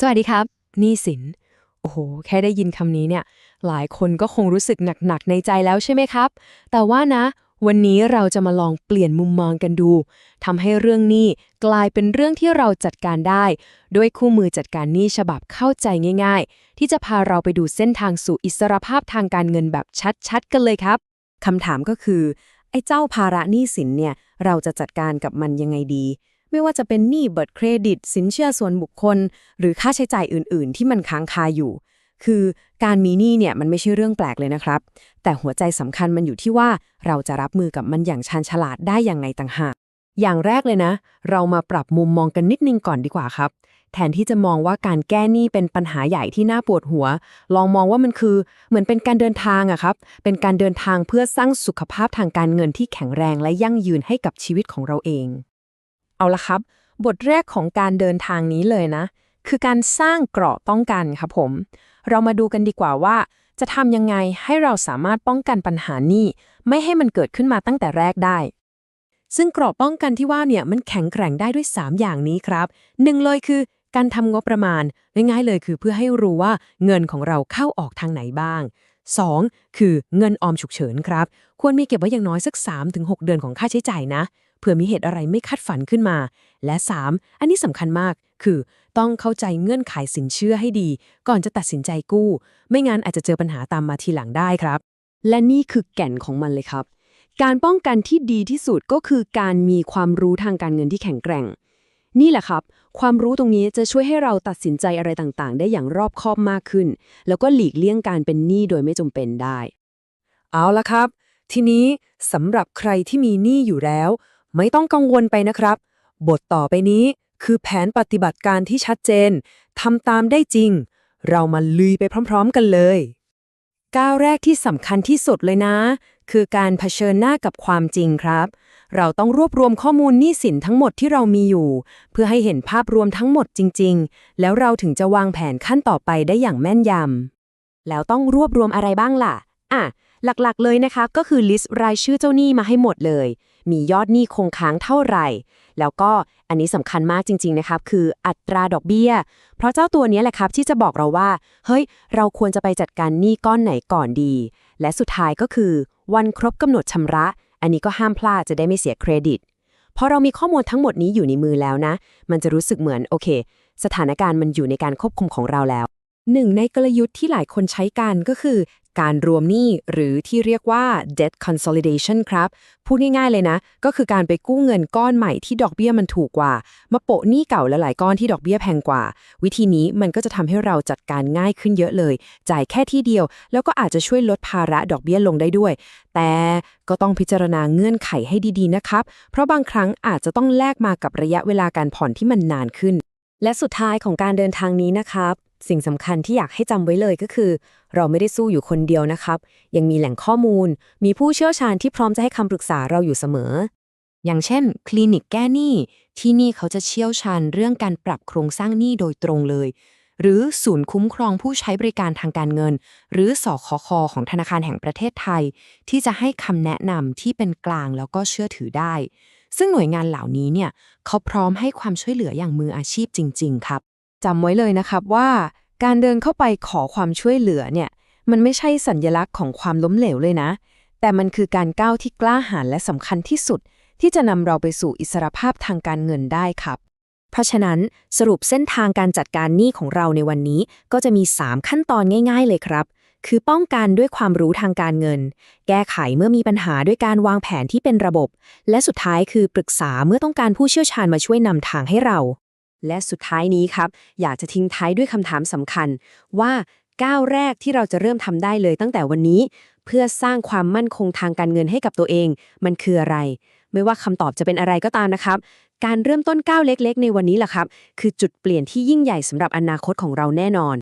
สวัสดีครับหนี้สิน โอ้โห แค่ได้ยินคำนี้เนี่ย หลายคนก็คงรู้สึกหนักๆในใจแล้วใช่ไหมครับ แต่ว่านะ วันนี้เราจะมาลองเปลี่ยนมุมมองกันดูทำให้เรื่องหนี้กลายเป็นเรื่องที่เราจัดการได้ ด้วยคู่มือจัดการหนี้ฉบับเข้าใจง่าย ๆ ที่จะพาเราไปดูเส้นทางสู่อิสรภาพทางการเงินแบบชัดๆ กันเลยครับคำถามก็คือ ไอ้เจ้าภาระหนี้สินเนี่ย เราจะจัดการกับมันยังไงดี ไม่ว่าจะเป็นหนี้บัตรเครดิต สินเชื่อส่วนบุคคล หรือค่าใช้จ่ายอื่น ๆ ที่มันค้างคาอยู่ คือการมีหนี้เนี่ยมันไม่ใช่เรื่องแปลกเลยนะครับ แต่หัวใจสำคัญมันอยู่ที่ว่าเราจะรับมือกับมันอย่างชาญฉลาดได้อย่างไงต่างหาก อย่างแรกเลยนะ เรามาปรับมุมมองกันนิดนึงก่อนดีกว่าครับ แทนที่จะมองว่าการแก้หนี้เป็นปัญหาใหญ่ที่น่าปวดหัว ลองมองว่ามันคือเหมือนเป็นการเดินทางอะครับ เป็นการเดินทางเพื่อสร้างสุขภาพทางการเงินที่แข็งแรงและยั่งยืนให้กับชีวิตของเราเอง เอาละครับ บทแรกของการเดินทางนี้เลยนะ คือการสร้างเกราะป้องกันครับผม เรามาดูกันดีกว่าว่า จะทำยังไงให้เราสามารถป้องกันปัญหานี้ไม่ให้มันเกิดขึ้นมาตั้งแต่แรกได้ ซึ่งเกราะป้องกันที่ว่าเนี่ยมันแข็งแกร่งได้ด้วย 3 อย่างนี้ครับหนึ่งเลยคือการทำงบประมาณง่ายๆเลยคือเพื่อให้รู้ว่าเงินของเราเข้าออกทางไหนบ้าง 2. คือเงินออมฉุกเฉินครับ ควรมีเก็บไว้อย่างน้อยสัก 3-6 เดือนของค่าใช้จ่ายนะ ผื่อมีเหตุอะไรไม่คาดฝันขึ้นมา และ 3. อันนี้สำคัญมาก คือต้องเข้าใจเงื่อนไขสินเชื่อให้ดี ก่อนจะตัดสินใจกู้ ไม่งั้นอาจจะเจอปัญหาตามมาทีหลังได้ครับ และนี่คือแก่นของมันเลยครับ การป้องกันที่ดีที่สุดก็คือการมีความรู้ทางการเงินที่แข็งแกร่ง นี่แหละครับ ความรู้ตรงนี้จะช่วยให้เราตัดสินใจอะไรต่างๆ ได้อย่างรอบคอบมากขึ้น แล้วก็หลีกเลี่ยงการเป็นหนี้โดยไม่จำเป็นได้ เอาละครับ ทีนี้สำหรับใครที่มีหนี้อยู่แล้ว ไม่ต้องกังวลไปนะครับ บทต่อไปนี้คือแผนปฏิบัติการที่ชัดเจนทำตามได้จริง เรามาลุยไปพร้อม ๆ กันเลย ก้าวแรกที่สำคัญที่สุดเลยนะ คือการเผชิญหน้ากับความจริงครับ เราต้องรวบรวมข้อมูลหนี้สินทั้งหมดที่เรามีอยู่ เพื่อให้เห็นภาพรวมทั้งหมดจริง ๆ แล้วเราถึงจะวางแผนขั้นต่อไปได้อย่างแม่นยำแล้วต้องรวบรวมอะไรบ้างล่ะ อะ หลักๆ เลยนะคะ ก็คือลิสต์รายชื่อเจ้าหนี้มาให้หมดเลย มียอดหนี้คงค้างเท่าไหร่ แล้วก็อันนี้สำคัญมากจริง ๆ นะครับ คืออัตราดอกเบี้ย เพราะเจ้าตัวนี้แหละครับที่จะบอกเราว่า เฮ้ย เราควรจะไปจัดการหนี้ก้อนไหนก่อนดี และสุดท้ายก็คือ วันครบกำหนดชำระ อันนี้ก็ห้ามพลาดจะได้ไม่เสียเครดิต พอเรามีข้อมูลทั้งหมดนี้อยู่ในมือแล้วนะ มันจะรู้สึกเหมือนโอเค สถานการณ์มันอยู่ในการควบคุมของเราแล้วหนึ่งในกลยุทธ์ที่หลายคนใช้กันก็คือ การรวมหนี้หรือที่เรียกว่า debt consolidation ครับ พูดง่ายๆเลยนะ ก็คือการไปกู้เงินก้อนใหม่ที่ดอกเบี้ยมันถูกกว่า มาโปะหนี้เก่าหลายๆก้อนที่ดอกเบี้ยแพงกว่า วิธีนี้มันก็จะทำให้เราจัดการง่ายขึ้นเยอะเลย จ่ายแค่ที่เดียว แล้วก็อาจจะช่วยลดภาระดอกเบี้ยลงได้ด้วย แต่ก็ต้องพิจารณาเงื่อนไขให้ดีๆนะครับ เพราะบางครั้งอาจจะต้องแลกมากับระยะเวลาการผ่อนที่มันนานขึ้นและสุดท้ายของการเดินทางนี้นะครับ สิ่งสำคัญที่อยากให้จำไว้เลยก็คือ เราไม่ได้สู้อยู่คนเดียวนะครับ ยังมีแหล่งข้อมูล มีผู้เชี่ยวชาญที่พร้อมจะให้คำปรึกษาเราอยู่เสมอ อย่างเช่น คลินิกแก้หนี้ ที่นี่เขาจะเชี่ยวชาญเรื่องการปรับโครงสร้างหนี้โดยตรงเลย หรือศูนย์คุ้มครองผู้ใช้บริการทางการเงิน หรือสคคของธนาคารแห่งประเทศไทย ที่จะให้คำแนะนำที่เป็นกลางแล้วก็เชื่อถือได้ ซึ่งหน่วยงานเหล่านี้เนี่ยเขาพร้อมให้ความช่วยเหลืออย่างมืออาชีพจริง ๆ ครับ จำไว้เลยนะครับว่าการเดินเข้าไปขอความช่วยเหลือเนี่ย มันไม่ใช่สัญญลักษณ์ของความล้มเหลวเลยนะ แต่มันคือการก้าวที่กล้าหาญและสำคัญที่สุด ที่จะนำเราไปสู่อิสรภาพทางการเงินได้ครับ เพราะฉะนั้นสรุปเส้นทางการจัดการหนี้ของเราในวันนี้ ก็จะมี 3 ขั้นตอนง่าย ๆ เลยครับ คือป้องกันด้วยความรู้ทางการเงิน แก้ไขเมื่อมีปัญหาด้วยการวางแผนที่เป็นระบบ และสุดท้ายคือปรึกษาเมื่อต้องการผู้เชี่ยวชาญมาช่วยนำทางให้เรา และสุดท้ายนี้ครับ อยากจะทิ้งท้ายด้วยคำถามสำคัญ ว่าก้าวแรกที่เราจะเริ่มทำได้เลยตั้งแต่วันนี้ เพื่อสร้างความมั่นคงทางการเงินให้กับตัวเอง มันคืออะไร ไม่ว่าคำตอบจะเป็นอะไรก็ตามนะครับ การเริ่มต้นก้าวเล็ก ๆ ในวันนี้แหละครับ คือจุดเปลี่ยนที่ยิ่งใหญ่สำหรับอนาคตของเราแน่นอน